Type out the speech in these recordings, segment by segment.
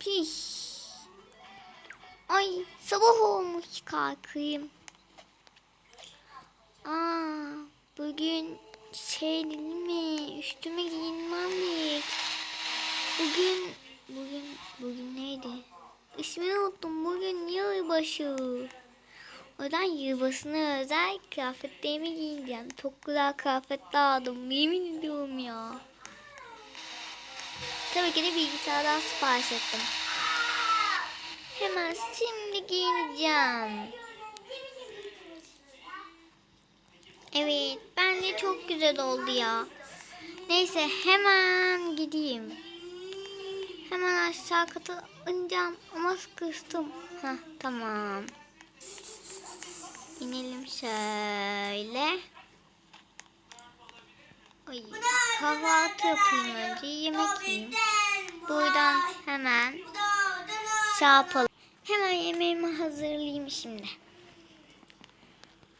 piş. Ay sabah olmuş kalkayım. Aa bugün şey değil mi? Üstüme giyinmem gerek. Bugün bugün bugün neydi? İsmini unuttum. Bugün yılbaşı. O yüzden yılbaşına özel kıyafetlerimi giyineceğim. Çok güzel kıyafetler aldım. Yemin ediyorum ya. Tabii ki de bilgisayardan sipariş ettim. Hemen şimdi giyineceğim. Evet, bence çok güzel oldu ya. Neyse hemen gideyim. Hemen aşağı kata ineceğim ama sıkıştım. Heh, tamam. İnelim şöyle. Ay, kahvaltı yapayım önce. Yemek yiyeyim. Buradan hemen şey yapalım. Hemen yemeğimi hazırlayayım şimdi.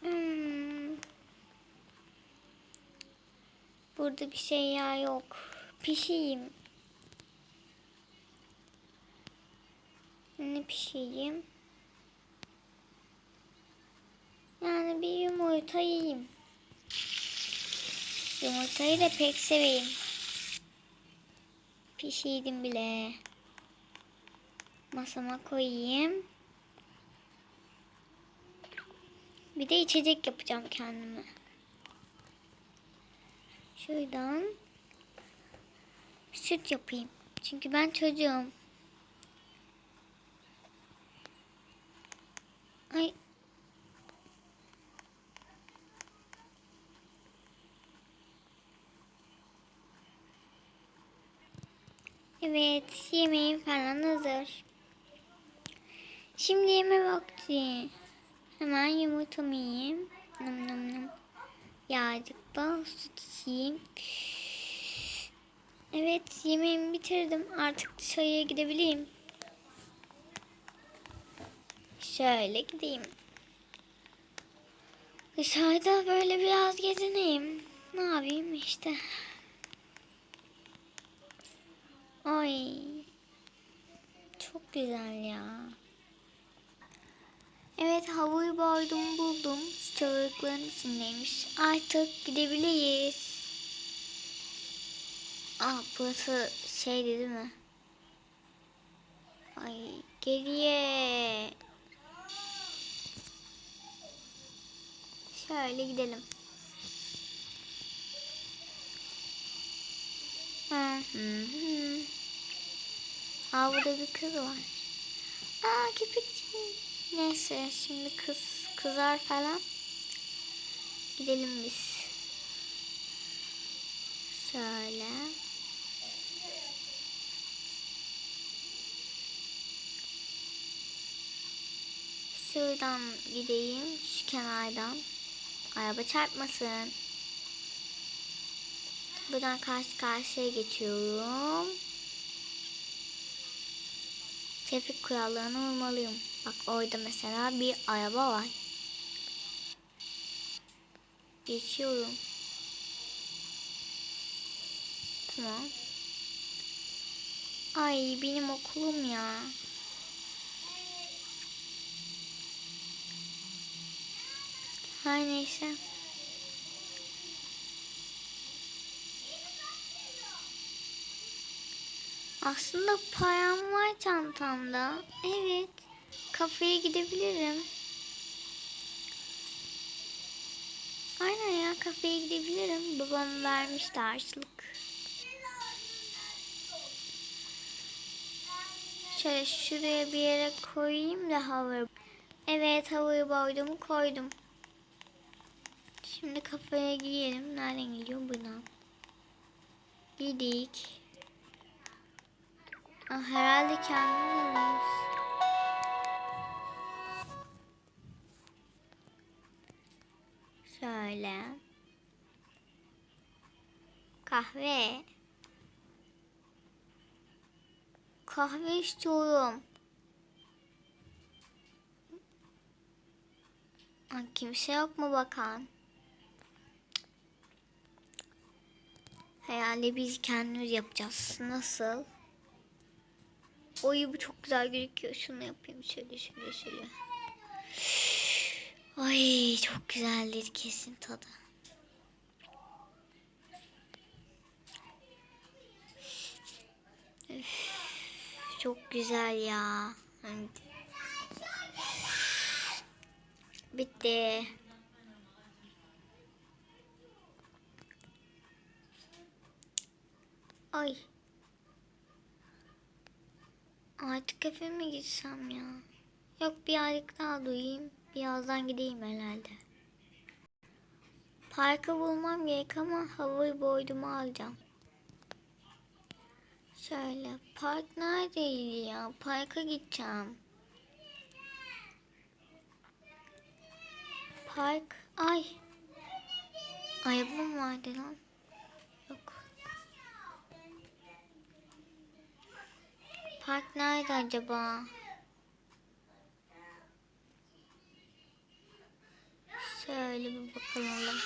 Hmm. Burada bir şey ya yok. Pişeyim. Ne pişireyim? Yani bir yumurta yiyeyim. Yumurtayı da pek seveyim. Pişirdim bile. Masama koyayım. Bir de içecek yapacağım kendime. Şuradan süt yapayım. Çünkü ben çocuğum. Ay. Evet, yemeğim falan hazır. Şimdi yeme vakti. Hemen yumurtamı yiyeyim. Nım nım nım. Yağcık bal süt yiyeyim. Evet, yemeğimi bitirdim. Artık dışarıya gidebileyim. Şöyle gideyim. Dışarıda böyle biraz gezineyim. Ne yapayım işte. Ay. Çok güzel ya. Evet havayı boydum buldum. Çağırıkların içindeymiş. Artık gidebiliriz. Ah burası şeydi değil mi? Ay geriye. Şöyle gidelim. Hı hı. Aa burada bir kız var. Aa köpekçi. Neyse şimdi kız kızar falan. Gidelim biz. Şöyle. Şuradan gideyim şu kenardan. Araba çarpmasın. Buradan karşı karşıya geçiyorum. Trafik kurallarına uymalıyım. Bak orada mesela bir araba var. Geçiyorum. Tamam. Ay benim okulum ya. Her neyse. Aslında param var çantamda. Evet. Kafeye gidebilirim. Aynen ya kafeye gidebilirim. Babam vermişti harçlık. Şöyle şuraya bir yere koyayım da havayı. Evet havayı boydumu koydum. Şimdi kafaya giyelim. Nereden gidiyor buradan? Gidik. Herhalde kendimiz. Şöyle. Kahve. Kahve istiyorum. Kimse yok mu bakan? Herhalde biz kendimiz yapacağız. Nasıl? Oy bu çok güzel gözüküyor. Şunu yapayım şöyle şöyle şöyle. Ay çok güzeldir kesin tadı. Üf, çok güzel ya. Bitti. Ay. Artık eve mi gitsem ya? Yok bir aylık daha duyayım. Birazdan gideyim herhalde. Parkı bulmam gerek ama havayı boydumu alacağım. Şöyle park neredeydi ya? Parka gideceğim. Park. Ay. Arabam vardı lan. Park nerede acaba? Şöyle bir bakalım.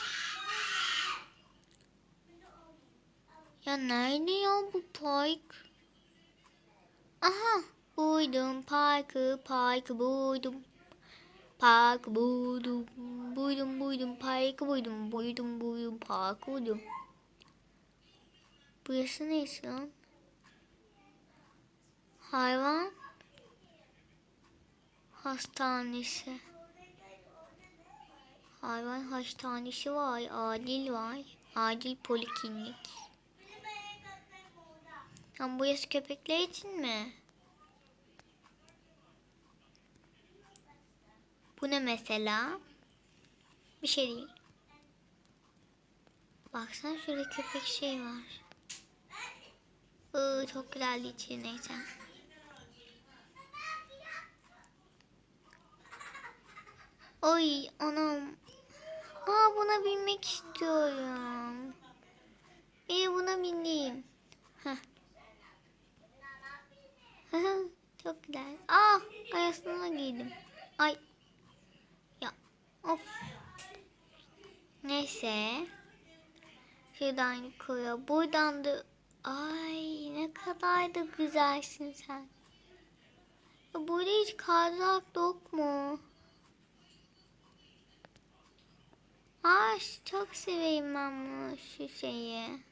Ya nerede ya bu park? Aha buydum parkı parkı buydum. Parkı buydum. Buydum buydum parkı buydum. Buydum buydum parkı buydum. Burası neyse lan? Hayvan hastanesi. Hayvan hastanesi var. Adil var. Adil poliklinik. Tam burası köpekler için mi? Bu ne mesela? Bir şey değil. Baksana şurada köpek şey var. Iı, çok güzeldi içi neyse. Oy anam. Aa buna binmek istiyorum. İyi buna bineyim. Çok güzel. Aa ayasına giydim. Ay. Ya of. Neyse. Şuradan koyuyor. Buradan da ay ne kadar da güzelsin sen. Ya Burada hiç kazak yok mu? Aa çok seveyim ben bu şu şeyi.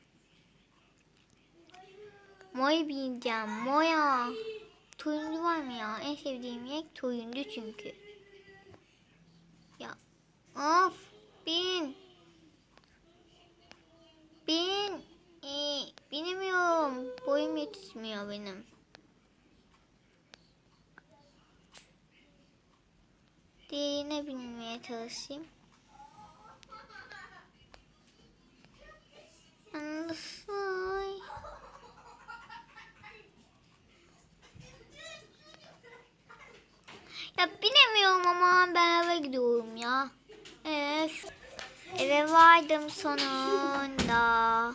Moy bineceğim. Moya. Turuncu var mı ya? En sevdiğim renk turuncu çünkü. Ya. Of. Bin. Bin. Ee, binemiyorum. Boyum yetişmiyor benim. Diğerine binmeye çalışayım. Anlasın. Ya binemiyorum ama ben eve gidiyorum ya. Evet. Eve vardım sonunda.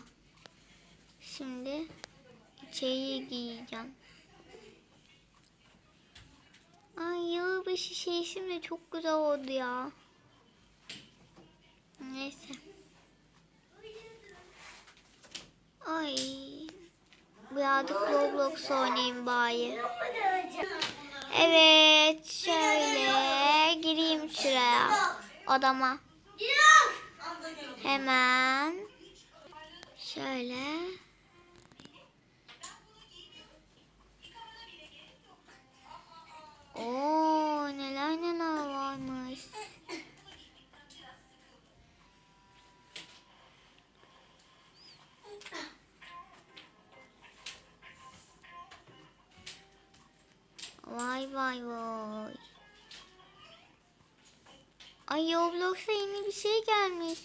Şimdi içeriye giyeceğim. Ay yılbaşı şeysim de çok güzel oldu ya. Neyse. Ay. Birazcık Roblox oynayayım bari. Evet şöyle gireyim şuraya odama. Hemen şöyle. Oo Ay Roblox'a yeni bir şey gelmiş.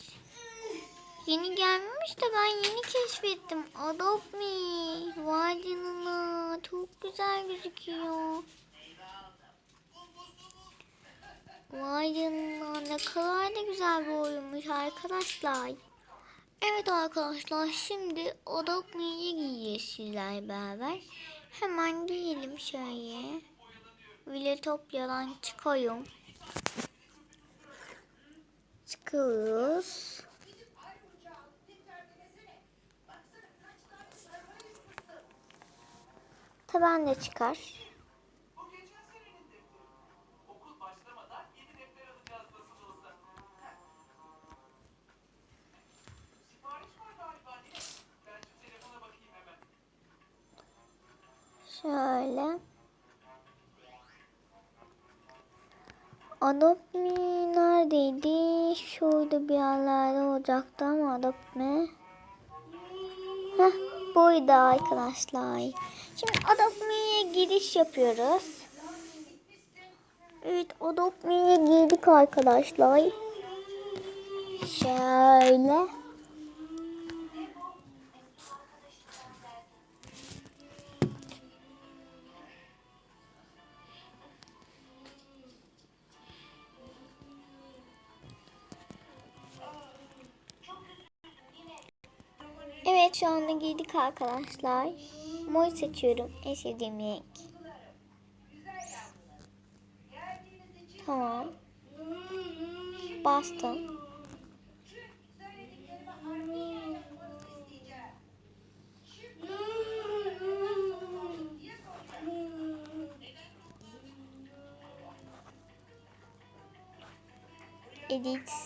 Yeni gelmemiş de ben yeni keşfettim. Adopt Me. Vay canına. Çok güzel gözüküyor. Vay canına. Ne kadar da güzel bir oyunmuş arkadaşlar. Evet arkadaşlar şimdi Adopt Me'yi giyeceğiz beraber. Hemen giyelim şöyle. Villetopya'dan çıkıyorum. Çıkıyoruz. ben de çıkar. Şöyle. Adopt Me neredeydi? Şurada bir yerlerde olacaktı ama Adopt Me. Heh, buydu arkadaşlar. Şimdi Me'ye giriş yapıyoruz. Evet Me'ye girdik arkadaşlar. Şöyle. Evet şu anda girdik arkadaşlar. Mor seçiyorum. En sevdiğim renk. Tamam. Bastım. Edit.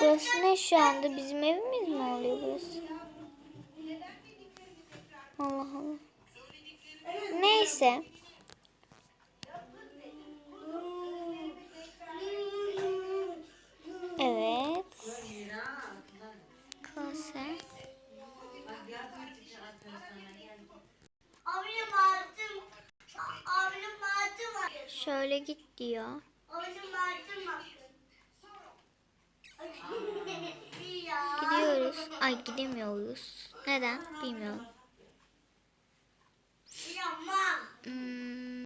Burası ne şu anda? Bizim evimiz mi oluyor burası? Allah Allah. Neyse. Evet. Var. Şöyle git diyor. Abim altın var. Ya. Gidiyoruz. Ay gidemiyoruz. Neden? Bilmiyorum. Hmm,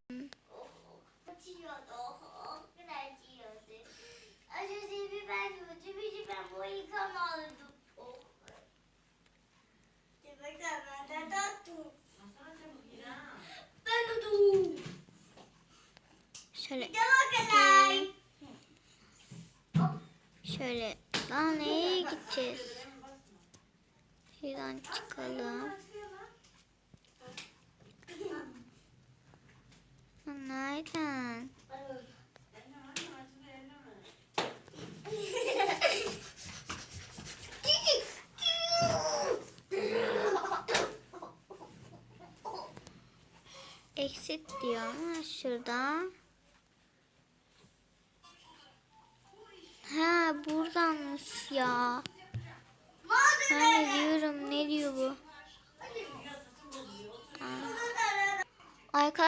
şöyle şöyle daha nereye gideceğiz? Şuradan çıkalım. Nereden? Exit diyor ama şurada.